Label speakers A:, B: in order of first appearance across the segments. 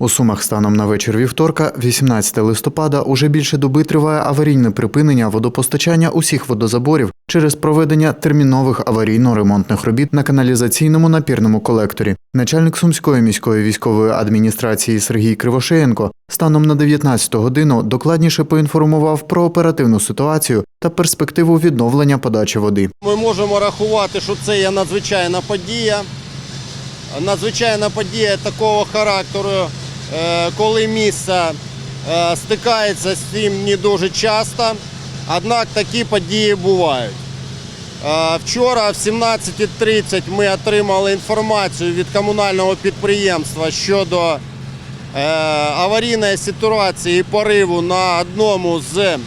A: У Сумах станом на вечір вівторка, 18 листопада, уже більше доби триває аварійне припинення водопостачання усіх водозаборів через проведення термінових аварійно-ремонтних робіт на каналізаційному напірному колекторі. Начальник Сумської міської військової адміністрації Сергій Кривошеєнко станом на 19 годину докладніше поінформував про оперативну ситуацію та перспективу відновлення подачі води.
B: Ми можемо рахувати, що це є надзвичайна подія. Надзвичайна подія такого характеру, коли місце е, стикається з цим не дуже часто, однак такі події бувають. Е, Вчора в 17.30 ми отримали інформацію від комунального підприємства щодо е, аварійної ситуації і пориву на одному з е,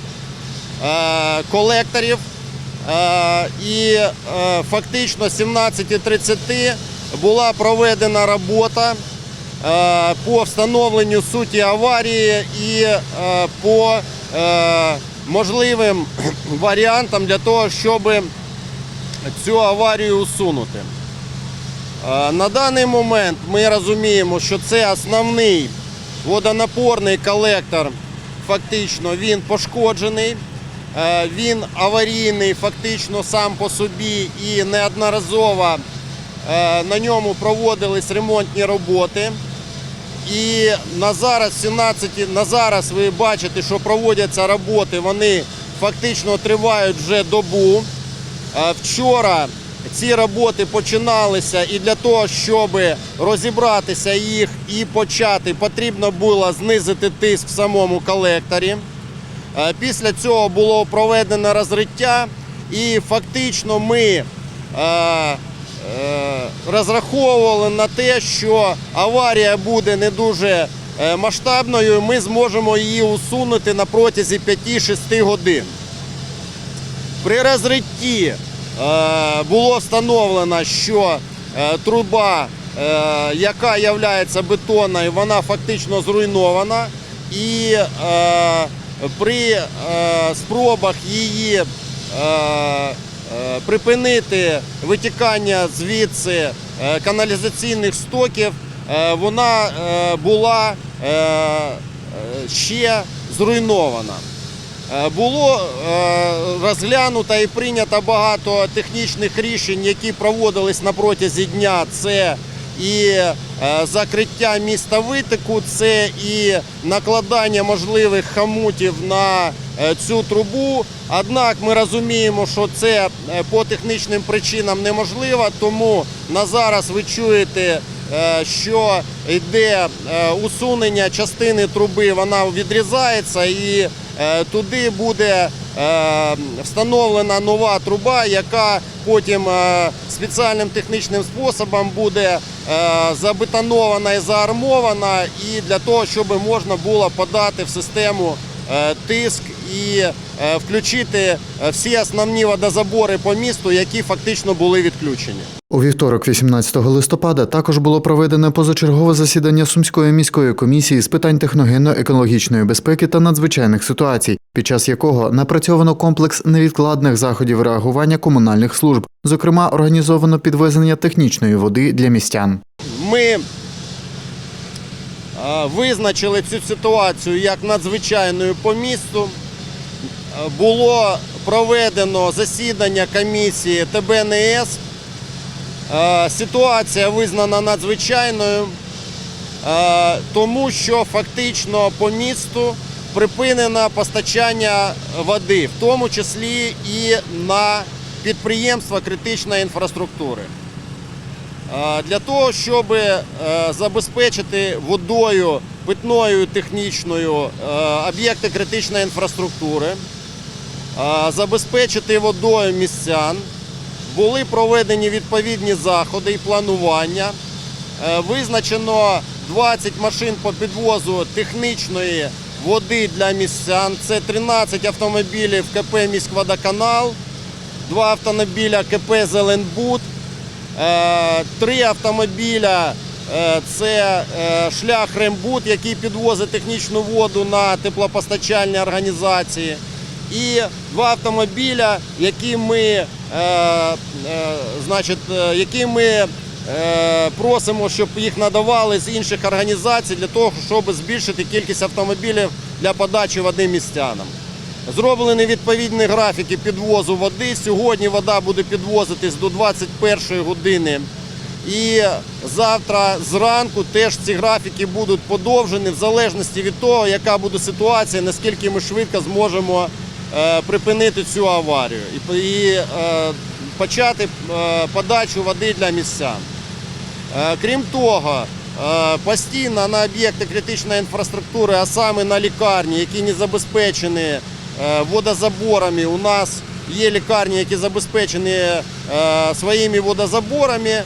B: колекторів. Е, І е, фактично 17.30 була проведена робота е, по встановленню суті аварії і е, по е, можливим варіантам для того, щоб цю аварію усунути. Е, На даний момент ми розуміємо, що це основний водонапорний колектор. Фактично він пошкоджений, Е, він аварійний фактично сам по собі і неодноразово е, на ньому проводились ремонтні роботи. І на зараз, 17, на зараз ви бачите, що проводяться роботи, вони фактично тривають вже добу. Е, Вчора ці роботи починалися і для того, щоб розібратися їх і почати, потрібно було знизити тиск в самому колекторі. Е, Після цього було проведено розриття і фактично ми е, розраховували на те, що аварія буде не дуже е, масштабною, ми зможемо її усунути на протязі 5-6 годин. При розритті е, було встановлено, що е, труба, е, яка є бетонною, вона фактично зруйнована. І е, при е, спробах її е, е, припинити витікання звідси е, каналізаційних стоків, е, вона е, була е, е, ще зруйнована. Е, Було е, розглянуто і прийнято багато технічних рішень, які проводились на протязі дня. Це і е, закриття міста витоку, це і накладання можливих хамутів на е, цю трубу. Однак ми розуміємо, що це е, по технічним причинам неможливо, тому на зараз ви чуєте е, що йде е, усунення частини труби, вона відрізається і е, туди буде е, встановлена нова труба, яка потім е, спеціальним технічним способом буде е, забетонована і заармована, і для того, щоб можна було подати в систему е, тиск і е, включити е, всі основні водозабори по місту, які фактично були відключені.
A: У вівторок, 18 листопада, також було проведене позачергове засідання Сумської міської комісії з питань техногенно-екологічної безпеки та надзвичайних ситуацій, під час якого напрацьовано комплекс невідкладних заходів реагування комунальних служб, зокрема, організовано підвезення технічної води для містян.
B: Ми е, визначили цю ситуацію як надзвичайною по місту. Було проведено засідання комісії ТБНС. Е, Ситуація визнана надзвичайною, е, тому що фактично по місту припинено постачання води, в тому числі і на підприємства критичної інфраструктури. Е, Для того, щоб забезпечити водою питною технічною об'єкти критичної інфраструктури, забезпечити водою містян, були проведені відповідні заходи і планування. Е, Визначено 20 машин по підвозу технічної води для містян. Це 13 автомобілів КП «Міськводоканал», 2 автомобіля КП «Зеленбуд», Е, Три автомобіля е, це е, шлях Рембут, який підвозить технічну воду на теплопостачальні організації. І два автомобіля, які ми, е, е, значить, е, які ми просимо, щоб їх надавали з інших організацій для того, щоб збільшити кількість автомобілів для подачі води містянам. Зроблені відповідні графіки підвозу води. Сьогодні вода буде підвозитись до 21 години. І завтра зранку теж ці графіки будуть подовжені в залежності від того, яка буде ситуація, наскільки ми швидко зможемо припинити цю аварію і, е, почати е, подачу води для містян. Е, Крім того, е, постійно на об'єкти критичної інфраструктури, а саме на лікарні, які не забезпечені е, водозаборами, у нас є лікарні, які забезпечені е, своїми водозаборами. Е,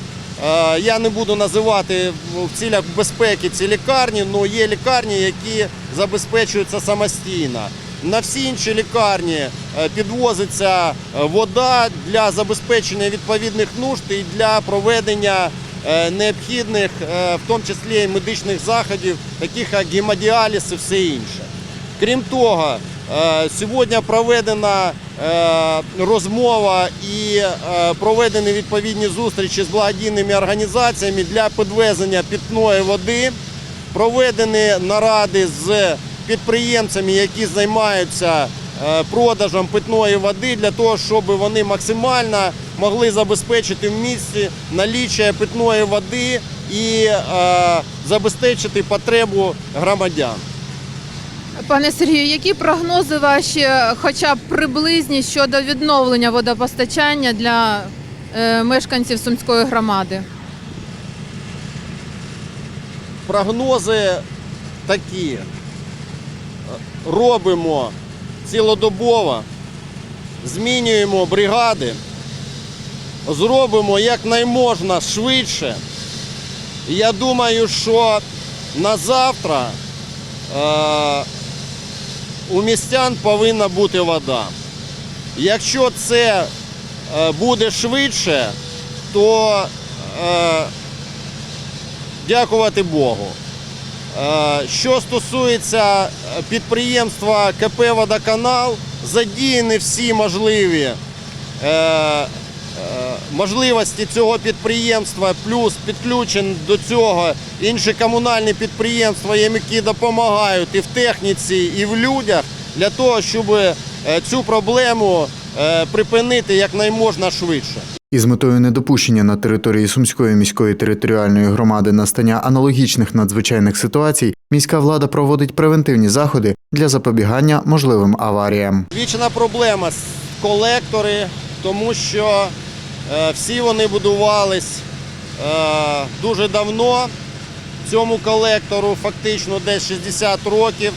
B: Я не буду називати в цілях безпеки ці лікарні, але є лікарні, які забезпечуються самостійно. На всі інші лікарні е, підвозиться е, вода для забезпечення відповідних нужд і для проведення е, необхідних, в тому числі і медичних заходів, таких як гемодіаліз і все інше. Крім того, сьогодні проведена розмова і проведені відповідні зустрічі з благодійними організаціями для підвезення питної води. Проведені наради з підприємцями, які займаються е, продажем питної води, для того, щоб вони максимально могли забезпечити в місті наліччя питної води і е, забезпечити потребу громадян.
C: Пане Сергію, які прогнози ваші, хоча б приблизні щодо відновлення водопостачання для е, мешканців Сумської громади?
B: Прогнози такі. Робимо цілодобово, змінюємо бригади, зробимо якнайможна швидше. Я думаю, що на завтра е, у містян повинна бути вода. Якщо це е, буде швидше, то е, дякувати Богу. Е, Що стосується е, підприємства КП Водоканал, задіяні всі можливі е, можливості цього підприємства, плюс підключені до цього інші комунальні підприємства, які допомагають і в техніці, і в людях для того, щоб цю проблему припинити якнайможна швидше.
A: Із метою недопущення на території Сумської міської територіальної громади настання аналогічних надзвичайних ситуацій, міська влада проводить превентивні заходи для запобігання можливим аваріям.
B: Вічна проблема з колектори, тому що е, всі вони будувались е, дуже давно. Цьому колектору фактично десь 60 років.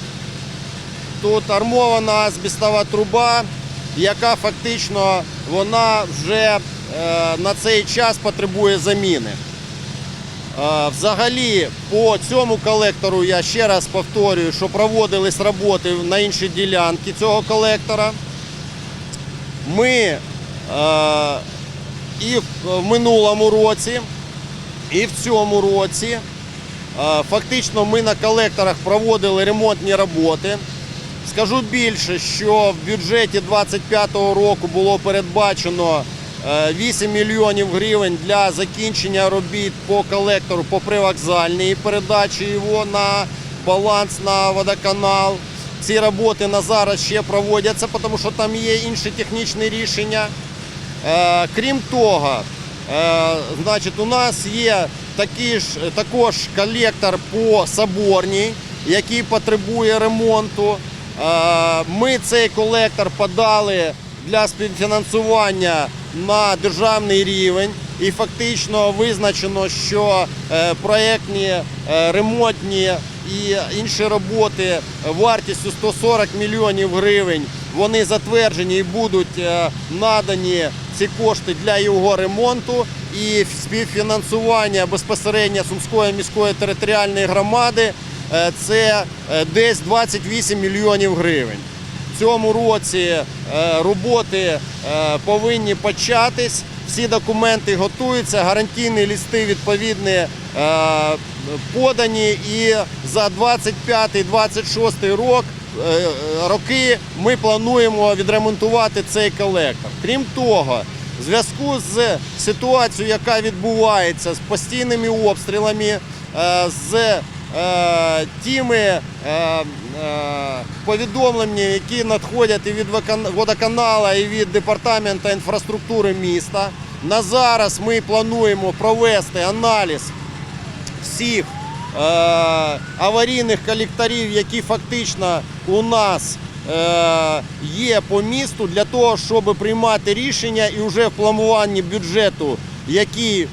B: Тут армована азбістова труба, яка фактично вона вже на цей час потребує заміни. Е, Взагалі, по цьому колектору я ще раз повторюю, що проводились роботи на інші ділянки цього колектора. Ми е, і в минулому році, і в цьому році е, фактично ми на колекторах проводили ремонтні роботи. Скажу більше, що в бюджеті 2025 року було передбачено е, 8 мільйонів гривень для закінчення робіт по колектору по привокзальній передачі його на баланс на водоканал. Ці роботи на зараз ще проводяться, тому що там є інші технічні рішення. Е, Крім того, е, значить, у нас є такий ж, також колектор по Соборній, який потребує ремонту. Е, Ми цей колектор подали для співфінансування на державний рівень і фактично визначено, що е, проєктні е, ремонтні і інші роботи вартістю 140 мільйонів гривень вони затверджені і будуть е, надані ці кошти для його ремонту і співфінансування безпосередньо Сумської міської територіальної громади це десь 28 мільйонів гривень. Цьому році е, роботи е, повинні початись. Всі документи готуються, гарантійні листи відповідні е, подані. І за 25-26 рок роки ми плануємо відремонтувати цей колектор. Крім того, В зв'язку з ситуацією, яка відбувається з постійними обстрілами, з тими е, е, повідомленнями, які надходять і від водоканала, і від департаменту інфраструктури міста. На зараз ми плануємо провести аналіз всіх е, аварійних колекторів, які фактично у нас е, є по місту, для того, щоб приймати рішення і вже в плануванні бюджету, які е,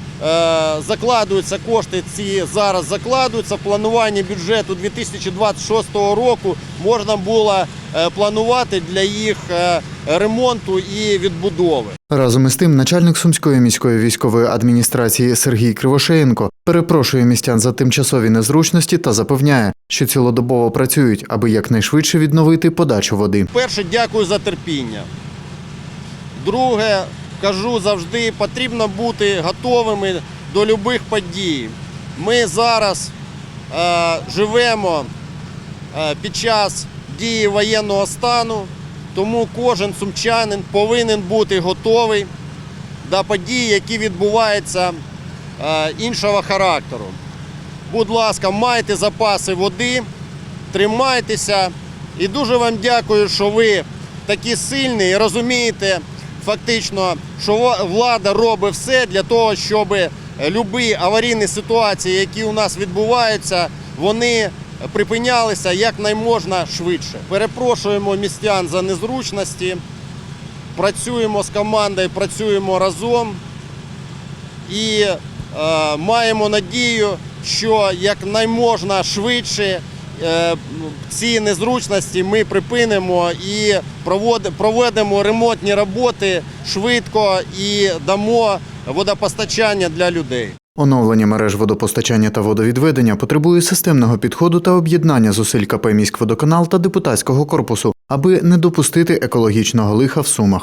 B: закладуються кошти, ці зараз закладуються в плануванні бюджету 2026 року, можна було е, планувати для їх е, ремонту і відбудови.
A: Разом із тим, начальник Сумської міської військової адміністрації Сергій Кривошеєнко перепрошує містян за тимчасові незручності та запевняє, що цілодобово працюють, аби якнайшвидше відновити подачу води.
B: Перше, дякую за терпіння. Друге, кажу завжди, потрібно бути готовими до будь-яких подій. Ми зараз е, живемо е, під час дії воєнного стану, тому кожен сумчанин повинен бути готовий до подій, які відбуваються е, іншого характеру. Будь ласка, майте запаси води, тримайтеся. І дуже вам дякую, що ви такі сильні і розумієте фактично, що влада робить все для того, щоб любі аварійні ситуації, які у нас відбуваються, вони припинялися якнайможна швидше. Перепрошуємо містян за незручності, працюємо з командою, працюємо разом і е, маємо надію, що якнайможна швидше е, ці незручності ми припинимо і проведемо ремонтні роботи швидко і дамо водопостачання для людей.
A: Оновлення мереж водопостачання та водовідведення потребує системного підходу та об'єднання зусиль КП «Міськводоканал» та депутатського корпусу, аби не допустити екологічного лиха в Сумах.